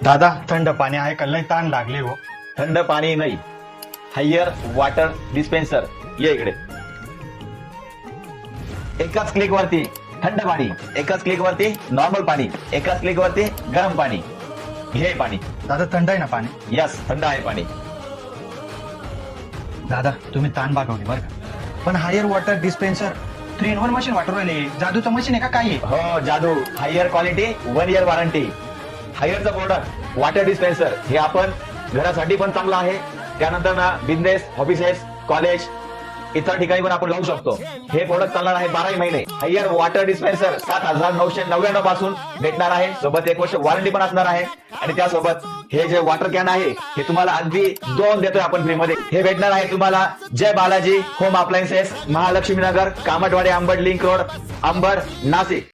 दादा थंड पाणी आहे का लय ताण लागले हो. थंड पाणी नाही. Haier water dispenser. ये इकडे. एकाच क्लिक वरती थंड पाणी एकाच क्लिक वरती नॉर्मल पाणी एकाच क्लिक वरती गरम पाणी. घे पाणी. दादा थंड आहे ना पाणी? यस थंड आहे पाणी. दादा तुम्ही ताण भागवली बरं का. पण Haier water dispenser three in one machine water राहिले. जादूचं मशीन आहे का? काय आहे? हो जादू. Haier quality one year warranty. हायरचं product water dispenser हे आपण घरासाठी पण चांगलं आहे. त्यानंतर ना बिझनेस ऑफिसेस कॉलेज इतर ठिकाणी पण आपण लावू शकतो. हे प्रोडक्ट चालणार आहे बाराही महिने. हायर वॉटर डिस्पेन्सर सात हजार नऊशे नव्याण्णवपासून भेटणार आहे. सोबत एक वर्ष वॉरंटी पण असणार आहे. आणि त्यासोबत हे जे वॉटर कॅन आहे हे तुम्हाला अगदी दोन देतोय आपण फ्री मध्ये. हे भेटणार आहे तुम्हाला Jai Balaji home appliances Mahalaxmi Nagar Kamatwadi Ambad link road Ambad Nashik.